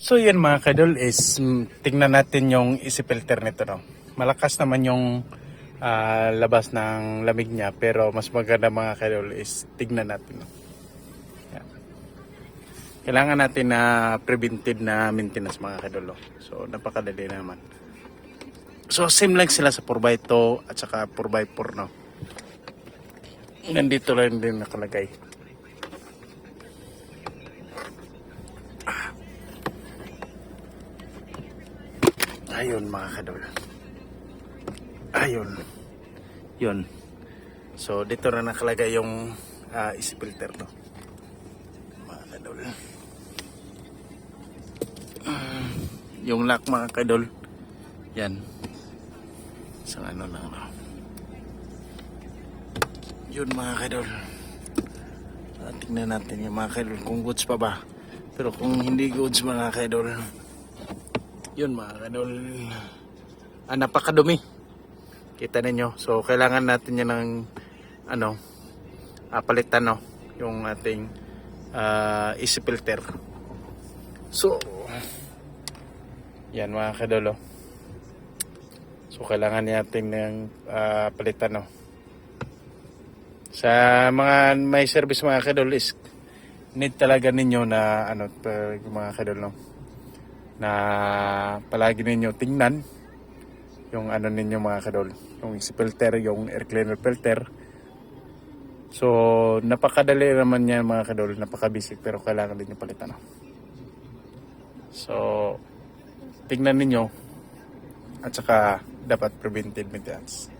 So yan mga kadol is mm, tingnan natin yung easy filter nito no. Malakas naman yung ah, labas ng lamig niya pero mas maganda mga kadol is tingnan natin no. Kailangan natin na preventive na maintenance mga kadol. no. So napakadali naman. So same lang sila sa 4x2 at saka 4x4 no. Nandito lang din nakalagay. Ayun mga kadol. Ayun. Yun. So dito na nakalagay yung uh, easy filter to. Mga kadol. Ah, yung lock mga kadol. Yan. Sa ano lang no. Yun mga kadol. Ah, tingnan natin yung mga kadol kung goods pa ba. Pero kung hindi goods mga kadol, yun mga kadol. Ah, napakadumi. Kita ninyo. So, kailangan natin yan ng ano, ah, palitan no, yung ating ah, easy filter. So, yan mga kadol. oh. So, kailangan natin ng ah, palitan no. Sa mga may service mga kadol is need talaga ninyo na ano, mga kadol no na palagi ninyo tingnan yung ano ninyo mga kadol yung filter yung air cleaner filter so napakadali naman yan mga kadol napaka basic pero kailangan din yung palitan. So tingnan ninyo. At saka dapat preventive maintenance